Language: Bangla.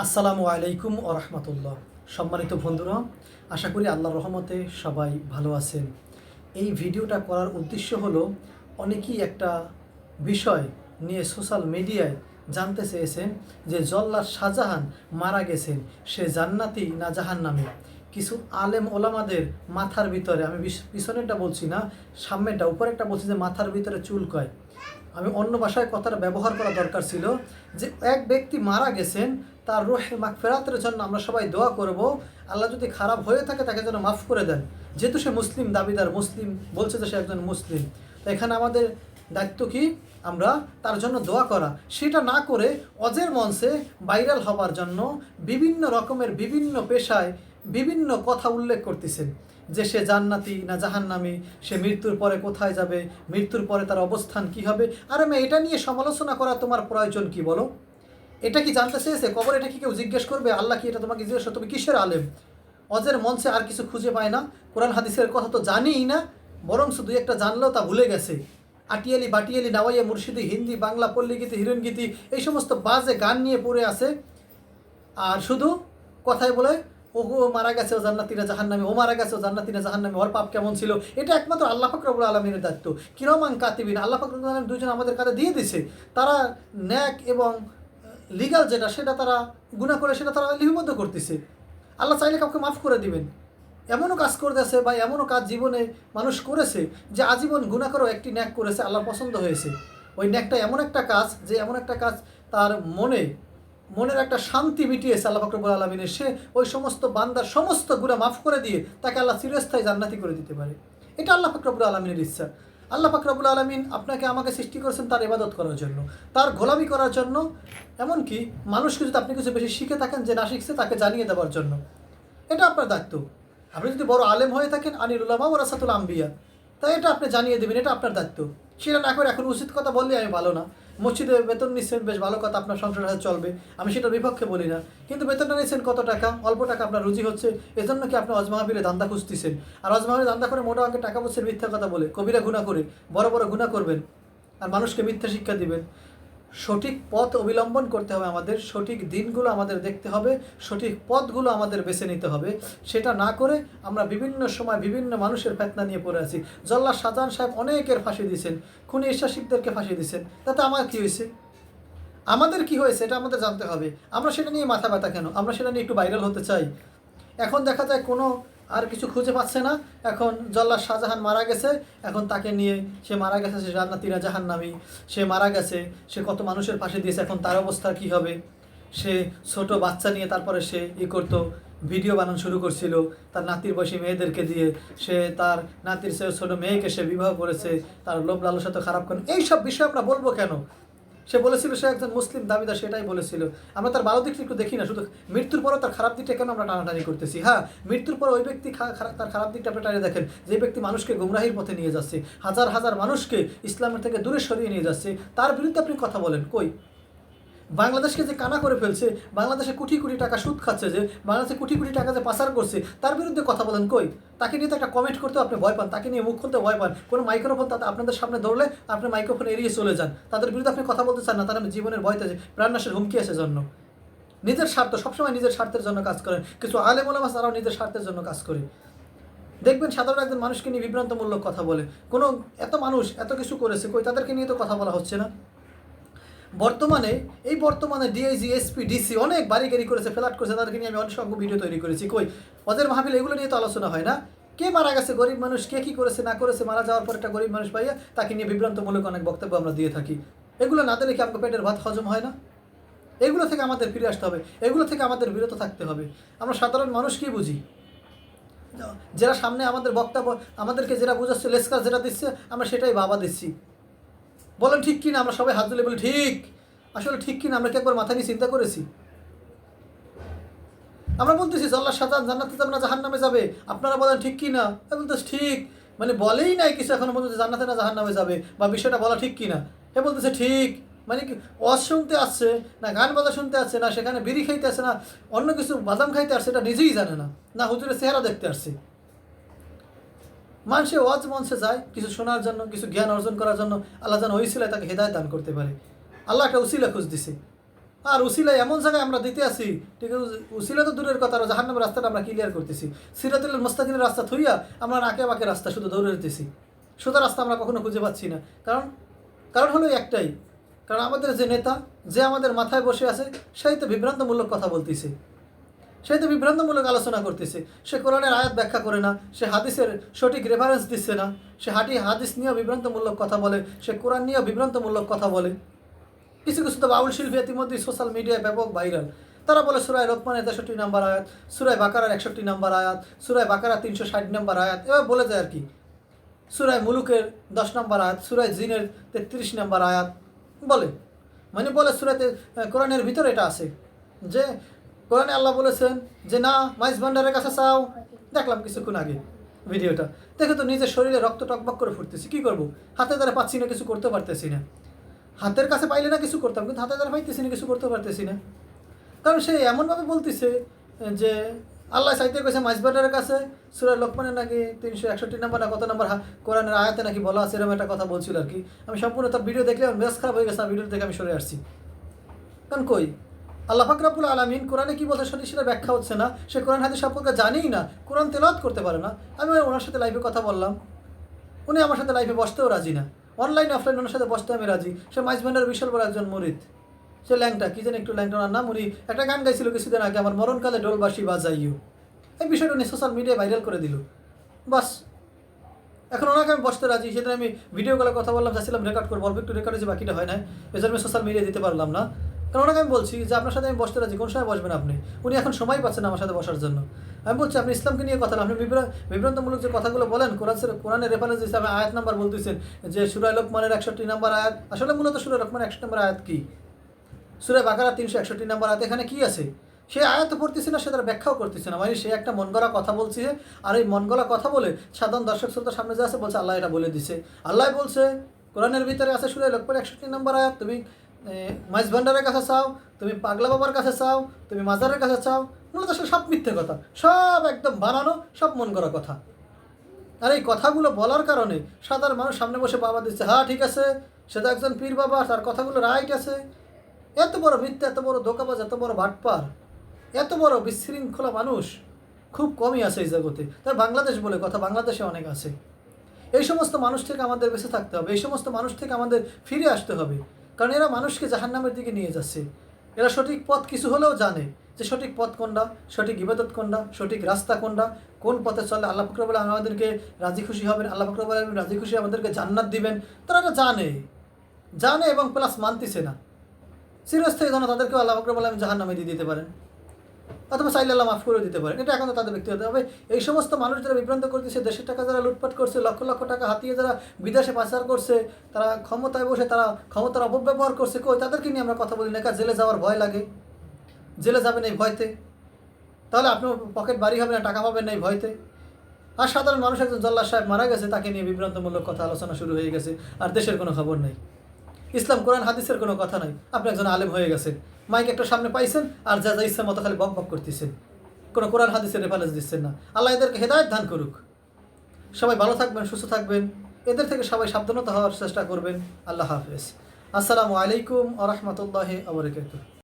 আসসালামু আলাইকুম রহমতুল্লাহ। সম্মানিত বন্ধুরা, আশা করি আল্লাহর রহমতে সবাই ভালো আছেন। এই ভিডিওটা করার উদ্দেশ্য হলো, অনেকেই একটা বিষয় নিয়ে সোশ্যাল মিডিয়ায় জানতে চেয়েছেন যে জল্লাদ শাহজাহান মারা গেছেন, সে জান্নাতি না জাহান্নামী? কিছু আলেম ওলামাদের মাথার ভিতরে, আমি পিছনেরটা বলছি না, সামনেরটা, উপরেরটা বলছি যে মাথার ভিতরে চুল কয়। আমি অন্য ভাষায় কথাটা ব্যবহার করা দরকার ছিল যে এক ব্যক্তি মারা গেছেন তার রোহে মাগফেরাতের জন্য আমরা সবাই দোয়া করব। আল্লাহ যদি খারাপ হয়ে থাকে, তাকে যেন মাফ করে দেন। যেহেতু সে মুসলিম, দাবিদার মুসলিম, বলছে যে সে একজন মুসলিম। তো এখানে আমাদের দায়িত্ব কি? আমরা তার জন্য দোয়া করা। সেটা না করে অজের মঞ্চে ভাইরাল হবার জন্য বিভিন্ন রকমের বিভিন্ন পেশায় বিভিন্ন কথা উল্লেখ করতেছেন। যে সে জান্নাতি না জাহান্নামি, সে মৃত্যুর পরে কোথায় যাবে, মৃত্যুর পরে তার অবস্থান কি হবে? আরে মেয়ে, এটা নিয়ে সমালোচনা করা তোমার প্রয়োজন কি বলো? এটা কি জানতে চেয়েছে? কবর এটা কি কেউ জিজ্ঞেস করবে? আল্লাহ কি এটা তোমাকে জিজ্ঞেস? তুমি কিসের আলেম? অজের মঞ্চে আর কিছু খুঁজে পায় না। কোরআন হাদিসের কথা তো জানিই না বরং শুধু একটা জানলেও তা ভুলে গেছে। আটিয়ালি বাটিয়ালি নাওয়াইয়া মুর্শিদি, হিন্দি, বাংলা পল্লী গীতি হিরোইন গীতি এই সমস্ত বাজে গান নিয়ে পড়ে আছে। আর শুধু কথায় বলে ও মারা গেছে ও জান্নাতিরা জাহান্নামী, ও মারা গেছে ও জান্নাতিরা জাহান্নামী, ওর পাপ কেমন ছিল? এটা একমাত্র আল্লাহ ফাকরাবুল আলমীর দায়িত্ব। কিরমান কাতিবিন, আল্লাহ ফাকরুল আলম দুজন আমাদের কাছে দিয়ে দিছে তারা ন্যাক এবং লিগাল যেটা, সেটা তারা গুণা করে, সেটা তারা লিপিবদ্ধ করতেছে। আল্লাহ চাইলে কাউকে মাফ করে দিবেন। এমনও কাজ করতেছে বা এমনও কাজ জীবনে মানুষ করেছে যে আজীবন গুণা করেও একটি ন্যাক করেছে আল্লাহ পছন্দ হয়েছে। ওই ন্যাকটা এমন একটা কাজ, যে এমন একটা কাজ তার মনে, মনের একটা শান্তি মিটিয়েছে আল্লাহ ফাকরবুল আলমিনের সে ওই সমস্ত বান্দার সমস্ত গুণা মাফ করে দিয়ে তাকে আল্লাহ চিরস্থায়ী জান্নাতি করে দিতে পারে। এটা আল্লাহ ফাকরবুল আলমিনের ইচ্ছা। আল্লাহ ফাকরাবুল আলমিন আপনাকে আমাকে সৃষ্টি করেছেন তার ইবাদত করার জন্য, তার গোলামি করার জন্য, এমনকি মানুষকে যদি আপনি কিছু বেশি শিখে থাকেন যে না শিখছে, তাকে জানিয়ে দেওয়ার জন্য। এটা আপনার দায়িত্ব। আপনি যদি বড় আলেম হয়ে থাকেন আনির উলামা ও রাসাতুল আম্বিয়া তাই এটা আপনি জানিয়ে দেবেন, এটা আপনার দায়িত্ব। সেটা না করে এখন উচিত কথা বললে আমি ভালো না। মসজিদে বেতন নিচ্ছেন, বেশ ভালো কথা, আপনার সংসার হাতে চলবে। আমি সেটার বিপক্ষে বলি না। কিন্তু বেতনটা নিচ্ছেন কত টাকা? অল্প টাকা আপনার রুজি হচ্ছে। এজন্য কি আপনি অজমাহাবিরে দান্দা খুঁজতেছেন? আর অজমাহাবিরে দান্দা করে মোটা অঙ্কে টাকা বলছেন মিথ্যা কথা বলে। কবিরা গুণা করে, বড় বড় গুণা করবেন। আর মানুষকে মিথ্যা শিক্ষা দিবেন। সঠিক পথ অবলম্বন করতে হবে আমাদের, সঠিক দিনগুলো আমাদের দেখতে হবে, সঠিক পথগুলো আমাদের বেছে নিতে হবে। সেটা না করে আমরা বিভিন্ন সময় বিভিন্ন মানুষের ফেতনা নিয়ে পড়ে আছি। জল্লা শাহজাহান সাহেব অনেকের ফাঁসি দিয়েছেন, খুনি ঈশ্বাসিকদেরকে ফাঁসি দিয়েছেন। তাতে আমার কী হয়েছে? আমাদের কি হয়েছে এটা আমাদের জানতে হবে। আমরা সেটা নিয়ে মাথা ব্যথা কেন? আমরা সেটা নিয়ে একটু ভাইরাল হতে চাই। এখন দেখা যায় কোনো আর কিছু খুঁজে পাচ্ছে না। এখন জল্লাদ শাহজাহান মারা গেছে। এখন তাকে নিয়ে সে মারা গেছে, সে জান্নাতিরা জাহান্নামী। সে মারা গেছে, সে কত মানুষের পাশে দিয়েছে, এখন তার অবস্থা কি হবে? সে ছোট বাচ্চা নিয়ে তারপরে সে ই করতো, ভিডিও বানানো শুরু করছিল, তার নাতির বয়সী মেয়েদেরকে দিয়ে। সে তার নাতির সে ছোটো মেয়েকে সে বিবাহ করেছে, তার লোভ লালসা তো খারাপ করেন এইসব বিষয় আমরা বলব কেন? সে বলেছিল, সে একজন মুসলিম দাবিদার সেটাই বলেছিল। আমরা তার ভালো দিকটা একটু দেখি না, শুধু মৃত্যুর পরও তার খারাপ দিকটা কেন আমরা টানাটানি করতেছি? হ্যাঁ মৃত্যুর পর ওই ব্যক্তি তার খারাপ দিকটা আপনি টানিয়ে দেখেন। যে ব্যক্তি মানুষকে গুমরাহির পথে নিয়ে যাচ্ছে, হাজার হাজার মানুষকে ইসলামের থেকে দূরে সরিয়ে নিয়ে যাচ্ছে, তার বিরুদ্ধে আপনি কথা বলেন। কই? বাংলাদেশকে যে কানা করে ফেলছে, বাংলাদেশে কোটি কোটি টাকা সুদ খাচ্ছে যে, বাংলাদেশে কোটি কোটি টাকা যে পাচার করছে, তার বিরুদ্ধে কথা বলেন কই? তাকে নিয়ে তো একটা কমেন্ট করতে আপনি ভয় পান, তাকে নিয়ে মুখ খুলতে ভয় পান। কোনো মাইক্রোফোন তাতে আপনাদের সামনে ধরলে আপনি মাইক্রোফোন এড়িয়ে চলে যান। তাদের বিরুদ্ধে আপনি কথা বলতে চান না, তারা জীবনের ভয়তে যে প্রাণনাশের হুমকি আছে জন্য। নিজের স্বার্থ, সবসময় নিজের স্বার্থের জন্য কাজ করেন। কিছু আলেম ওলামা তারাও নিজের স্বার্থের জন্য কাজ করে। দেখবেন সাধারণ একজন মানুষকে নিয়ে বিভ্রান্তমূলক কথা বলে। কোনো, এত মানুষ এত কিছু করেছে, কই তাদেরকে নিয়ে তো কথা বলা হচ্ছে না। বর্তমানে, এই বর্তমানে ডিআইজি এসপি ডিসি অনেক বাড়ি গাড়ি করেছে, ফ্ল্যাট করেছে, তাদেরকে নিয়ে আমি অসংখ্য ভিডিও তৈরি করেছি। কই? ওদের মাহফিল, এগুলো নিয়ে তো আলোচনা হয় না। কে মারা গেছে? গরিব মানুষ কে কী করেছে, না করেছে, মারা যাওয়ার পর একটা গরিব মানুষ পাইয়া তাকে নিয়ে বিভ্রান্তমূলক অনেক বক্তব্য আমরা দিয়ে থাকি। এগুলো না দিলে কি আমাকে পেটের ভাত হজম হয় না? এগুলো থেকে আমাদের ফিরে আসতে হবে। এগুলো থেকে আমাদের বিরত থাকতে হবে। আমরা সাধারণ মানুষ কি বুঝি? যারা সামনে আমাদের বক্তব্য, আমাদেরকে যেটা বুঝাচ্ছে, লেসকার যেটা দিচ্ছে, আমরা সেটাই বাবা দিচ্ছি। বলেন ঠিক কিনা, আমরা সবাই হাত তুলে বলি, ঠিক, আসলে ঠিক কিনা, আমরা কি একবার মাথা নিয়ে চিন্তা করেছি? আমরা বলতেছি জল্লার সাজান জান্নাতে যাবে না জাহান নামে যাবে। আপনারা বলেন ঠিক কিনা? আমি বলতেছি, ঠিক। মানে বলেই নাই কিছু এখনও পর্যন্ত জান্নাতে না জাহান নামে যাবে বা বিষয়টা বলা ঠিক কিনা। এ বলতেছে, ঠিক। মানে কি, ওয়াজ শুনতে আসছে, না গান বাজা শুনতে আসছে, না সেখানে বিড়ি খাইতে আসছে, না অন্য কিছু বাদাম খাইতে আসছে, এটা নিজেই জানে না। না হুজুরের চেহারা দেখতে আসছে। মানুষে ওয়াজ মঞ্চে যায়, কিছু শোনার জন্য, কিছু জ্ঞান অর্জন করার জন্য আল্লাহ যেন ওই সিলায় তাকে হেদায় দান করতে পারে। আল্লাহ একটা উসিলা খুঁজ দিছে। আর উসিলা এমন জায়গায় আমরা দিতে আসি ঠিক আছে উসিলা তো দূরের কথা, আর জাহান্নামের রাস্তাটা আমরা ক্লিয়ার করতেছি। সিরাতুল মুস্তাকিমের রাস্তা থইয়া আমরা নাকে বাকে রাস্তা শুধু দৌড়ে দিতেছি সোজা রাস্তা আমরা কখনো খুঁজে পাচ্ছি না। কারণ কারণ হলো একটাই, কারণ আমাদের যে নেতা, যে আমাদের মাথায় বসে আছে, সেই তো বিভ্রান্তমূলক কথা বলতেছে। সেই তো বিভ্রান্তমূলক আলোচনা করতেছে। সে কোরআনের আয়াত ব্যাখ্যা করে না, সে হাদিসের সঠিক রেফারেন্স দিচ্ছে না, সে হাটি হাদিস নিয়েও বিভ্রান্তমূলক কথা বলে, সে কোরআন নিয়েও বিভ্রান্তমূলক কথা বলে। কিছু কিছু তো বাউল শিল্পী ইতিমধ্যেই সোশ্যাল মিডিয়ায় ব্যাপক ভাইরাল তারা বলে সুরায় রোকমানের তেষট্টি নাম্বার আয়াত, সুরায় বাকারার একষট্টি নাম্বার আয়াত, সুরায় বাকারা তিনশো ষাট নাম্বার আয়াত এবার বলে যায় আর কি। সুরায় মুলুকের দশ নম্বর আয়াত, সুরায় জিনের তেত্রিশ নম্বর আয়াত বলে। মানে বলে সুরাতে কোরআনের ভিতরে এটা আছে যে কোরআনে আল্লাহ বলেছেন যে, না, মাইজ ভান্ডারের কাছে চাও? দেখলাম কিছুক্ষণ আগে ভিডিওটা। দেখে তো নিজের শরীরে রক্ত টকবক করে ফুটতেছি। কী করব? হাতে দ্বারা পাচ্ছি না, কিছু করতে পারতেছি না। হাতের কাছে পাইলে না কিছু করতাম, কিন্তু হাতে দ্বারা পাইতেছি না, কিছু করতে পারতেছি না। কারণ সে এমনভাবে বলতেছে যে, আল্লাহ সাইতে কইছে মাইজবাটারের কাছে, সুরা লোকমানের নাকি তিনশো একষট্টি নাম্বার না কত নাম্বার কোরআনের আয়াতে নাকি বলা আছে, এরকম একটা কথা বলছিল আর কি। আমি সম্পূর্ণ তার ভিডিও দেখলে আমার খারাপ হয়ে গেছে ভিডিও দেখে আমি সরে আসছি। কারণ কই? আল্লাহ ফাকরাবুল আলমিন কোরআনে কি বলতে সঠিক সেটা ব্যাখ্যা হচ্ছে না। সে কোরআন হাদিস সম্পর্কে জানেই না। কোরআন তেলাওয়াত করতে পারে না। আমি ওনার সাথে লাইফে কথা বললাম। উনি আমার সাথে লাইফে বসতেও রাজি না। অনলাইন অফলাইন ওনার সাথে বসতে আমি রাজি। সে মাইজবান্ডার বিশাল বড় একজন মরিদ। সে ল্যাংটা, কি যেন একটু ল্যাংটা ওনার নাম, উনি একটা গান গাইছিল কিছুদিন আগে, আমার মরণকালে ডোলবাসী বাজাইও এই বিষয়টা উনি সোশ্যাল মিডিয়ায় ভাইরাল করে দিল। বাস। এখন ওনাকে আমি বসতে রাজি। সেদিন আমি ভিডিও কলে কথা বললাম চাচ্ছিলাম রেকর্ড করব। অল্প একটু রেকর্ড হয়েছে বাকিটা হয় না এই জন্য আমি সোশ্যাল মিডিয়া দিতে পারলাম না। কারণ ওনাকে আমি বলছি যে আপনার সাথে আমি বসতে রাজি, কোন সময় বসবেন আপনি? উনি এখন সময় পাচ্ছেন আমার সাথে বসার জন্য। আমি বলছি, আপনি ইসলামকে নিয়ে কথা আপনি বিভ্রা- বিভ্রান্তমূলক যে কথাগুলো বলেন, কোরআন কোরআনের রেফারেন্স হিসাবে আয়াত নাম্বার বলতেছেন যে সুরায় লোকমানের একষট্টি নাম্বার আয়াত। আসলে মূলত সুরায় লোকমানের একশো নাম্বার আয়াত কী? সুরায় বাকারা তিনশো একষট্টি নাম্বার আয়াত এখানে কী আছে? সে আয়াত পড়তেছে না, সে তার ব্যাখ্যাও করতেছে না। মানে সে একটা মন গড়া কথা বলছে আর এই মন গড়া কথা বলে সাধারণ দর্শক শ্রোতার সামনে যা আছে বলছে, আল্লাহ এটা বলে দিছে। আল্লাহ বলছে, কোরআনের ভিতরে আছে সুরায় লোকমানের একষট্টি নাম্বার আয়াত। তুমি মাইজ ভান্ডারের কাছে চাও, তুমি পাগলা বাবার কাছে চাও, তুমি মাজারের কাছে চাও মূলত আসলে সব মিথ্যে কথা। সব একদম বানানো, সব মন করা কথা। আর এই কথাগুলো বলার কারণে সাধারণ মানুষ সামনে বসে বাবা দিচ্ছে হ্যাঁ ঠিক আছে, সে তো একজন পীর বাবা, তার কথাগুলো রাইট আছে। এত বড় মিথ্যা, এত বড় দোকাবাজ এত বড় বাটপার, এত বড় বিশৃঙ্খলা মানুষ খুব কমই আছে এই জগতে। তার বাংলাদেশ বলে কথা, বাংলাদেশে অনেক আছে। এই সমস্ত মানুষ থেকে আমাদের বেঁচে থাকতে হবে, এই সমস্ত মানুষ থেকে আমাদের ফিরে আসতে হবে। কারণ এরা মানুষকে জাহান্নামের দিকে নিয়ে যাচ্ছে। এরা সঠিক পথ কিছু হলেও জানে যে সঠিক পথ কোনটা, সঠিক ইবাদত কোনটা, সঠিক রাস্তা কোনটা, কোন পথে চলে আল্লাহ ফকরবুল আমাদেরকে রাজি খুশি হবেন, আল্লাহ ফকরবুল আলম রাজি খুশি আমাদেরকে জান্নাত দিবেন। তারা এটা জানে। জানে এবং প্লাস মানতেছে না। চিরস্থায়ী যেন তাদেরকেও আল্লাহ ফকরবুল আলম জাহান্নামে দিয়ে দিতে পারেন। অথবা চাইলে আল্লাহ মাফ করে দিতে পারেন। এটা এখন তাদের ব্যক্তিগত। হবে এই সমস্ত মানুষ যারা বিভ্রান্ত করতেছে, দেশের টাকা যারা লুটপাট করছে, লক্ষ লক্ষ টাকা হাতিয়ে যারা বিদেশে পাচার করছে, তারা ক্ষমতায় বসে তারা ক্ষমতার অপব্যবহার করছে, কই? তাদেরকে নিয়ে আমরা কথা বলি না। জেলে যাওয়ার ভয় লাগে। জেলে যাবেন এই ভয়তে। তাহলে আপনার পকেট বাড়ি হবে না, টাকা পাবেন না এই ভয়তে। আর সাধারণ মানুষ একজন জল্লা সাহেব মারা গেছে, তাকে নিয়ে বিভ্রান্তমূলক কথা আলোচনা শুরু হয়ে গেছে, আর দেশের কোনো খবর নেই। ইসলাম কোরআন, হাদিসের কোনো কথা নাই। আপনি একজন আলেম হয়ে গেছেন। মাইক একটা সামনে পাইছেন আর যা যা ইচ্ছা মতো খালি বক বক করতেছেন। কোনো কোরআন, হাদিসের রেফারেন্স দিচ্ছেন না। আল্লাহ এদেরকে হেদায়ত দান করুক। সবাই ভালো থাকবেন, সুস্থ থাকবেন। এদের থেকে সবাই সাবধানতা হওয়ার চেষ্টা করবেন। আল্লাহ হাফেজ। আসসালামু আলাইকুম আ রহমতুল্লাহ আবরকাত